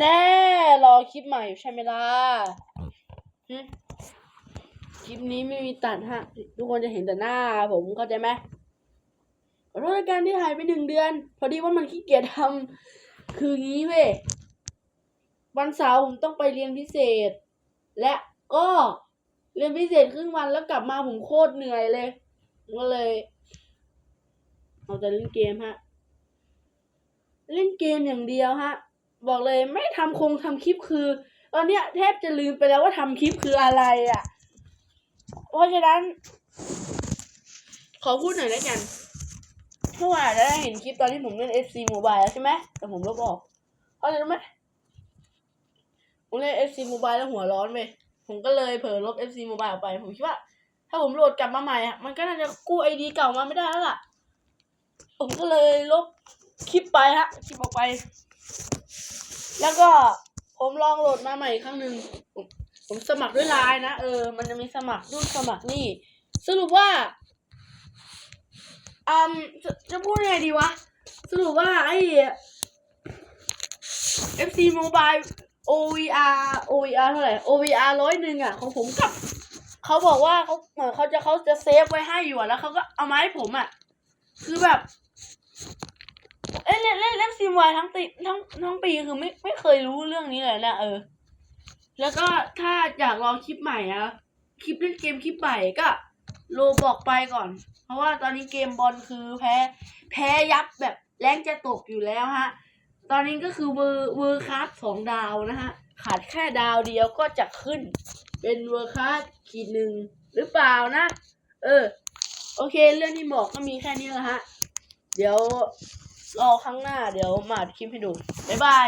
แน่รอคลิปใหม่อยู่ใช่ไหมล่ะหึคลิปนี้ไม่มีตัดฮะ ทุกคนจะเห็นแต่หน้า ผมเข้าใจไหมขอโทษในการที่หายไปหนึ่งเดือน พอดีว่ามันขี้เกียจทำคืองี้เว้ยวันเสาร์ผมต้องไปเรียนพิเศษ และก็เรียนพิเศษครึ่งวันแล้วกลับมาผมโคตรเหนื่อยเลยก็เลยเอาแต่เล่นเกมฮะ เล่นเกมอย่างเดียวฮะ บอกเลยไม่ทำคงทำคลิปคือ ตอนเนี้ยแทบจะลืมไปแล้วว่าทำคลิปคืออะไรอะ่ะ เพราะฉะนั้น ขอพูดหน่อยแล้วกันเมื่อวานได้เห็นคลิปตอนที่ผมเล่น FC Mobile แล้วใช่ไหมแต่ผมลบออกเพราะอะไรรู้ไหมผมเล่น FC Mobile แล้วหัวร้อนไปผมก็เลยเผลอลบ FC Mobile ออกไป ผมคิดว่า ถ้าผมโหลดกลับมาใหม่อะมันก็น่าจะกู้ไอดีเก่ามาไม่ได้แล้วล่ะ ผมก็เลยลบคลิปไปฮะ คลิปออกไป แล้วก็ผมลองโหลดมาใหม่อีกครั้งหนึ่งผมสมัครด้วยไลน์นะเออ มันจะมีสมัครนู่นสมัครนี่ สรุปว่าอืมจะจะพูดยังไงดีวะ สรุปว่าไอ้ FC Mobile OVR OVR เท่าไหร่ OVR ร้อยหนึ่งอะ ของผมกับเขาบอกว่าเขาเหมือนเขาจะเขาจะเซฟไว้ให้อยู่อะแล้วเขาก็เอามาให้ผมอะ คือแบบ เอ้ยเล่นเล่นเล่น ซีมวายทั้งปีทั้งทั้งปีคือไม่ไม่เคยรู้เรื่องนี้เลยนะเออ แล้วก็ถ้าอยากลองคลิปใหม่อะคลิปเล่นเกมคลิปใหม่ก็โลบอกไปก่อน เพราะว่าตอนนี้เกมบอลคือแพ้ แพ้ยับแบบแรงจะตกอยู่แล้วฮะ ตอนนี้ก็คือเวอร์เวอร์คัสสองดาวนะฮะ ขาดแค่ดาวเดียวก็จะขึ้น เป็นเวอร์คัสขีดหนึ่งหรือเปล่านะ เออ โอเค เรื่องที่บอกก็มีแค่นี้แหละฮะ เดี๋ยว รอครั้งหน้าเดี๋ยวมาอัดคลิปให้ดู บ๊ายบาย